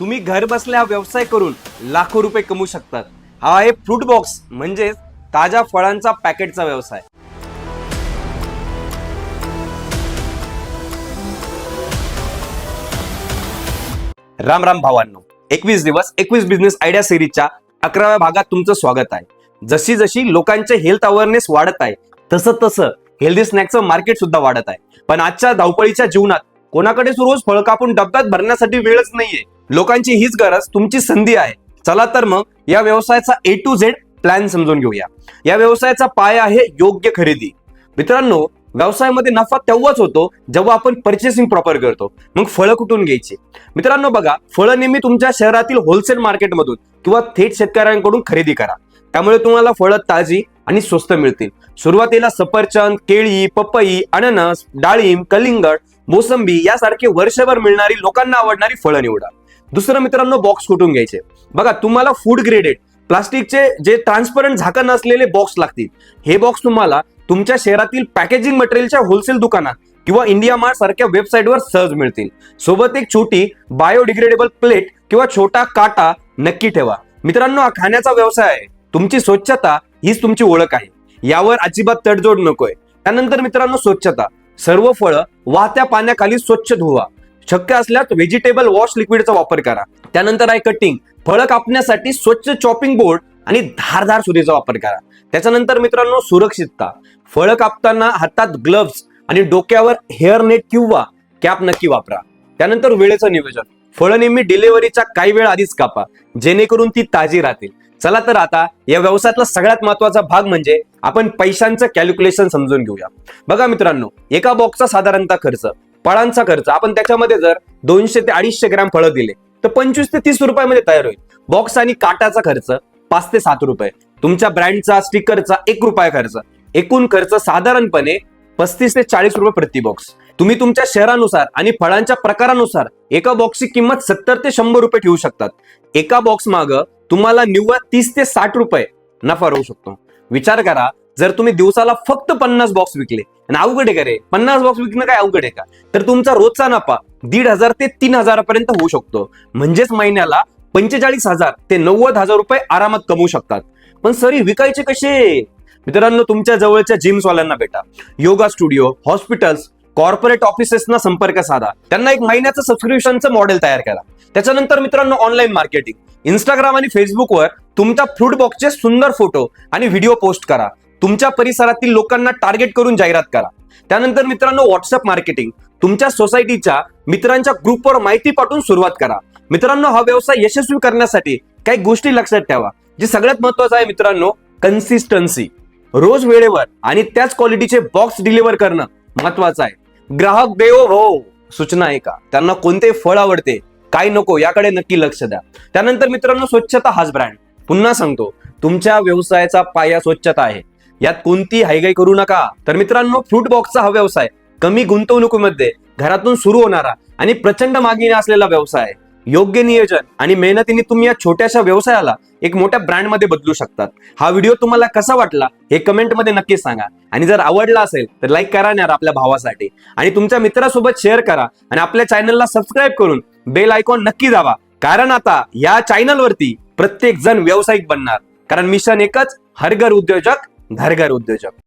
तुम्ही घर बसल्या व्यवसाय करून लाखो रुपये कमवू शकतात. हा आहे फ्रूट बॉक्स म्हणजेच ताज्या फळांचा पॅकेटचा व्यवसाय. राम राम भावांनो एकवीस दिवस एकवीस बिझनेस आयडिया सिरीजच्या अकराव्या भागात तुमचं स्वागत आहे. जशी जशी लोकांचे हेल्थ अवेअरनेस वाढत आहे तसं तसं हेल्दी स्नॅकचं मार्केट सुद्धा वाढत आहे. पण आजच्या धावपळीच्या जीवनात कोणाकडे रोज फळ कापून डब्यात भरण्यासाठी वेळच नाहीये. लोकांची हीच गरज तुमची संधी आहे. चला तर मग या व्यवसायाचा ए टू झेड प्लॅन समजून घेऊया. या व्यवसायाचा पाय आहे योग्य खरेदी. मित्रांनो व्यवसायामध्ये नफा तेव्हाच होतो जेव्हा आपण परचेसिंग प्रॉपर करतो. मग फळं कुठून घ्यायची? मित्रांनो बघा फळं नेहमी तुमच्या शहरातील होलसेल मार्केटमधून किंवा थेट शेतकऱ्यांकडून खरेदी करा. त्यामुळे तुम्हाला फळं ताजी आणि स्वस्त मिळतील. सुरुवातीला सफरचंद केळी पपई अननस डाळिंब कलिंगड मोसंबी यासारखे वर्षभर मिळणारी लोकांना आवडणारी फळं निवडा. दुसरं मित्रांनो बॉक्स कुठून घ्यायचे? बघा तुम्हाला फूड ग्रेडेड प्लास्टिकचे जे ट्रान्सपरंट झाकण असलेले बॉक्स लागतील हे बॉक्स तुम्हाला तुमच्या शहरातील पॅकेजिंग मटेरियलच्या होलसेल दुकानात किंवा इंडिया मार्ट सारख्या वेबसाईटवर सहज मिळतील. सोबत एक छोटी बायोडिग्रेडेबल प्लेट किंवा छोटा काटा नक्की ठेवा. मित्रांनो हा खाण्याचा व्यवसाय आहे. तुमची स्वच्छता हीच तुमची ओळख आहे. यावर अजिबात तडजोड नकोय. त्यानंतर मित्रांनो स्वच्छता. सर्व फळं वाहत्या पाण्याखाली स्वच्छ धुवा. शक्य असल्यास व्हेजिटेबल वॉश लिक्विडचा वापर करा. त्यानंतर आहे कटिंग फळं कापण्यासाठी स्वच्छ चॉपिंग बोर्ड आणि धारधार सुरीचा वापर करा. त्याच्यानंतर मित्रांनो सुरक्षितता. फळं कापताना हातात ग्लव्स आणि डोक्यावर हेअर नेट किंवा कॅप नक्की वापरा. त्यानंतर वेळेचं नियोजन. फळं नेहमी डिलिव्हरीच्या काही वेळ आधीच कापा. जेणेकरून ती ताजी राहतील. चला तर आता या व्यवसायातला सगळ्यात महत्त्वाचा भाग म्हणजे आपण पैशांचं कॅल्क्युलेशन समजून घेऊया. बघा मित्रांनो एका बॉक्सचा साधारणतः खर्च फळांचा खर्च आपण त्याच्यामध्ये जर दोनशे ते अडीचशे ग्रॅम फळं दिले तर पंचवीस ते तीस रुपयामध्ये तयार होईल. बॉक्स आणि काटाचा खर्च पाच ते सात रुपये. तुमच्या ब्रँडचा स्टिकरचा एक रुपया खर्च. एकूण खर्च साधारणपणे पस्तीस ते चाळीस रुपये प्रति बॉक्स तुम्ही तुमच्या शहरानुसार आणि फळांच्या प्रकारानुसार एका बॉक्सची किंमत सत्तर ते शंभर रुपये ठेवू शकतात. एका बॉक्स मागं तुम्हाला निव्वळ तीस ते साठ रुपये नफा राहू शकतो. विचार करा जर तुम्ही दिवसाला फक्त पन्नास बॉक्स विकले आणि अवघड आहे का रे? पन्नास बॉक्स विकणं काय अवघड आहे का? तर तुमचा रोजचा नफा दीड हजार ते तीन हजारापर्यंत होऊ शकतो. म्हणजेच महिन्याला पंचेचाळीस हजार ते नव्वद हजार रुपये आरामात कमवू शकतात. पण सरी विकायचे कसे? मित्रांनो तुमच्या जवळच्या जिम्सवाल्यांना भेटा. योगा स्टुडिओ हॉस्पिटल्स कॉर्पोरेट ऑफिसेसना संपर्क साधा. त्यांना एक महिन्याचं सबस्क्रिप्शनचं मॉडेल तयार करा. त्याच्यानंतर मित्रांनो ऑनलाईन मार्केटिंग इंस्टाग्राम आणि फेसबुकवर तुमच्या फ्रूट बॉक्सचे सुंदर फोटो आणि व्हिडिओ पोस्ट करा. तुमच्या परिसरातील लोकांना टार्गेट करून जाहिरात करा. त्यानंतर मित्रांनो व्हॉट्सअप मार्केटिंग तुमच्या सोसायटीच्या मित्रांच्या ग्रुपवर माहिती पाठवून सुरुवात करा. मित्रांनो हा व्यवसाय यशस्वी करण्यासाठी काही गोष्टी लक्षात ठेवा. जी सगळ्यात महत्वाचं आहे मित्रांनो कन्सिस्टन्सी रोज वेळेवर आणि त्याच क्वालिटीचे बॉक्स डिलिव्हर करणं महत्वाचं आहे. ग्राहक देव हो सूचना आहे का? त्यांना कोणते फळ आवडते काय नको याकडे नक्की लक्ष द्या. त्यानंतर मित्रांनो स्वच्छता हाच ब्रँड पुन्हा सांगतो तुमच्या व्यवसायाचा पाया स्वच्छता आहे. यात कोणती हायगाई करू नका. तर मित्रांनो फ्रूट बॉक्सचा हा व्यवसाय. कमी गुंतवणुकीमध्ये घरातून सुरू होणारा आणि प्रचंड मागणी असलेला व्यवसाय. आहे योग्य नियोजन आणि मेहनतीने तुम्ही या छोट्याशा व्यवसायाला एक मोठ्या ब्रँडमध्ये बदलू शकतात. हा व्हिडिओ तुम्हाला कसा वाटला हे कमेंटमध्ये नक्की सांगा. आणि जर आवडला असेल तर लाईक करा ना यार आपल्या भावासाठी. आणि तुमच्या मित्रासोबत शेअर करा आणि आपल्या चॅनलला सबस्क्राईब करून बेल आयकॉन नक्की दाबा. कारण आता या चॅनलवरती प्रत्येक जण व्यावसायिक बनणार. कारण मिशन एकच हरघर उद्योजक घरघर उद्योजक.